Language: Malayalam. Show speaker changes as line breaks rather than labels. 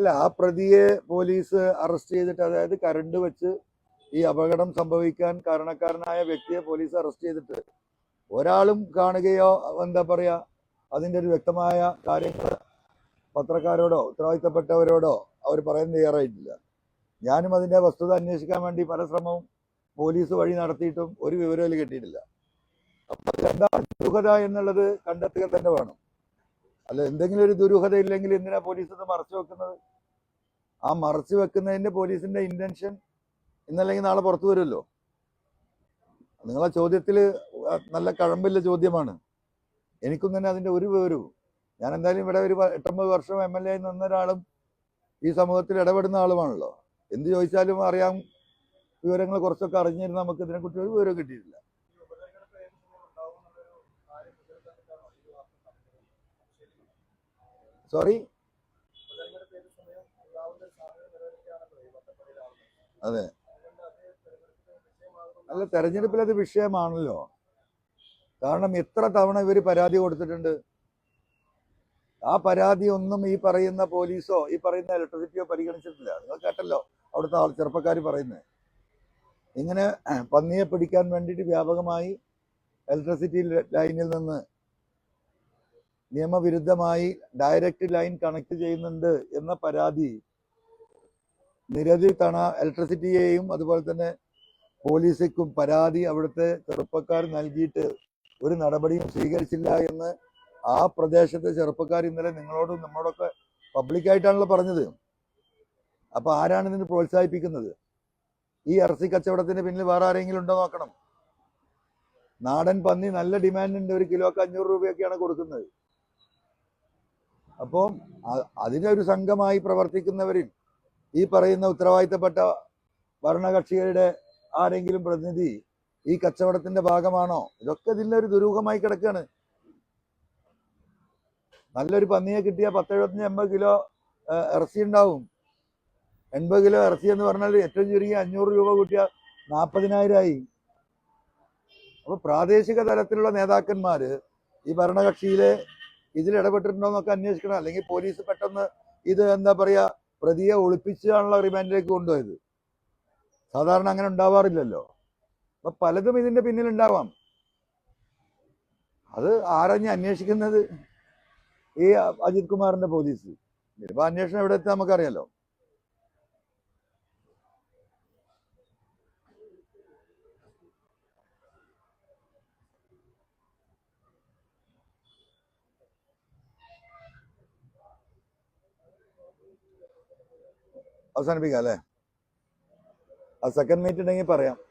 അല്ല ആ പ്രതിയെ പോലീസ് അറസ്റ്റ് ചെയ്തിട്ട് അതായത് കരണ്ട് വെച്ച് ഈ അപകടം സംഭവിക്കാൻ കാരണക്കാരനായ വ്യക്തിയെ പോലീസ് അറസ്റ്റ് ചെയ്തിട്ട് ഒരാളും കാണുകയോ എന്താ പറയുക അതിന്റെ ഒരു വ്യക്തമായ കാര്യങ്ങൾ പത്രക്കാരോടോ ഉത്തരവാദിത്തപ്പെട്ടവരോടോ അവർ പറയാൻ തയ്യാറായിട്ടില്ല. ഞാനും അതിന്റെ വസ്തുത അന്വേഷിക്കാൻ വേണ്ടി പല ശ്രമവും പോലീസ് വഴി നടത്തിയിട്ടും ഒരു വിവരവും കിട്ടിയിട്ടില്ല. അപ്പൊ എന്താ ദുരൂഹത എന്നുള്ളത് കണ്ടെത്തുക തന്നെ വേണം. അല്ല എന്തെങ്കിലും ഒരു ദുരൂഹത ഇല്ലെങ്കിൽ എന്തിനാ പോലീസ് ഇത് മറച്ചു വെക്കുന്നത്? ആ മറച്ചു വെക്കുന്നതിന്റെ പോലീസിന്റെ ഇന്റൻഷൻ ഇന്നല്ലെങ്കിൽ നാളെ പുറത്തു വരുമല്ലോ? നിങ്ങളെ ചോദ്യത്തിൽ നല്ല കഴമ്പില്ല ചോദ്യമാണ്. എനിക്കും തന്നെ അതിന്റെ ഒരു വിവരവും. ഞാൻ എന്തായാലും ഇവിടെ ഒരു എട്ടൊമ്പത് വർഷം എം എൽ എ ആയി നിന്ന ഒരാളും ഈ സമൂഹത്തിൽ ഇടപെടുന്ന ആളുമാണല്ലോ. എന്ത് ചോദിച്ചാലും അറിയാം വിവരങ്ങൾ കുറച്ചൊക്കെ അറിഞ്ഞിരുന്ന നമുക്ക് ഇതിനെക്കുറിച്ച് ഒരു വിവരം കിട്ടിയിട്ടില്ല. സോറി. അതെ. അല്ല തെരഞ്ഞെടുപ്പിൽ അത് വിഷയമാണല്ലോ. കാരണം എത്ര തവണ ഇവർ പരാതി കൊടുത്തിട്ടുണ്ട്. ആ പരാതി ഒന്നും ഈ പറയുന്ന പോലീസോ ഈ പറയുന്ന ഇലക്ട്രിസിറ്റിയോ പരിഗണിച്ചിട്ടില്ല. നിങ്ങൾ കേട്ടല്ലോ അവിടുത്തെ ആൾ ചെറുപ്പക്കാർ പറയുന്നത് ഇങ്ങനെ പന്നിയെ പിടിക്കാൻ വേണ്ടിയിട്ട് വ്യാപകമായി ഇലക്ട്രിസിറ്റി ലൈനിൽ നിന്ന് നിയമവിരുദ്ധമായി ഡയറക്റ്റ് ലൈൻ കണക്ട് ചെയ്യുന്നുണ്ട് എന്ന പരാതി. നിരവധി തവണ ഇലക്ട്രിസിറ്റിയെയും അതുപോലെ തന്നെ പോലീസിക്കും പരാതി അവിടുത്തെ ചെറുപ്പക്കാർ നൽകിയിട്ട് ഒരു നടപടിയും സ്വീകരിച്ചില്ല എന്ന് ആ പ്രദേശത്തെ ചെറുപ്പക്കാർ ഇന്നലെ നിങ്ങളോടും നമ്മളോടൊക്കെ പബ്ലിക്കായിട്ടാണല്ലോ പറഞ്ഞത്. അപ്പോൾ ആരാണ് ഇതിന് പ്രോത്സാഹിപ്പിക്കുന്നത്? ഈ ഇറച്ചി കച്ചവടത്തിന് പിന്നിൽ വേറെ ആരെങ്കിലും ഉണ്ടോ നോക്കണം. നാടൻ പന്നി നല്ല ഡിമാൻഡ് ഉണ്ട്. ഒരു കിലോക്ക് അഞ്ഞൂറ് രൂപയൊക്കെയാണ് കൊടുക്കുന്നത്. അപ്പോൾ അതിനൊരു സംഘമായി പ്രവർത്തിക്കുന്നവരിൽ ഈ പറയുന്ന ഉത്തരവാദിത്തപ്പെട്ട ഭരണകക്ഷികളുടെ ആരെങ്കിലും പ്രതിനിധി ഈ കച്ചവടത്തിന്റെ ഭാഗമാണോ? ഇതൊക്കെ ഇതിന്റെ ഒരു ദുരൂഹമായി കിടക്കുകയാണ് നല്ലൊരു പന്നിയെ കിട്ടിയ പത്ത് എഴുപത്തഞ്ച് എൺപത് കിലോ ഇറച്ചി ഉണ്ടാവും. എൺപത് കിലോ ഇറച്ചി എന്ന് പറഞ്ഞാൽ ഏറ്റവും ചുരുങ്ങി അഞ്ഞൂറ് രൂപ കൂട്ടിയ നാൽപ്പതിനായിരമായി അപ്പൊ പ്രാദേശിക തലത്തിലുള്ള നേതാക്കന്മാര് ഈ ഭരണകക്ഷിയിലെ ഇതിൽ ഇടപെട്ടിട്ടുണ്ടോ എന്നൊക്കെ അന്വേഷിക്കണം. അല്ലെങ്കിൽ പോലീസ് പെട്ടെന്ന് ഇത് എന്താ പറയാ പ്രതിയെ ഒളിപ്പിച്ചാണല്ലോ റിമാൻഡിലേക്ക് കൊണ്ടുപോയത്. സാധാരണ അങ്ങനെ ഉണ്ടാവാറില്ലല്ലോ. അപ്പൊ പലതും ഇതിന്റെ പിന്നിൽ ഉണ്ടാവാം. അത് ആരഞ്ഞ് അന്വേഷിക്കുന്നത്? ഈ അജിത് കുമാറിന്റെ പോലീസ്. ഇപ്പൊ അന്വേഷണം എവിടെ എത്താൻ നമുക്കറിയാലോ. അവസാനിപ്പിക്കാം അല്ലേ? ആ സെക്കൻഡ് മീറ്റ് ഉണ്ടെങ്കിൽ പറയാം.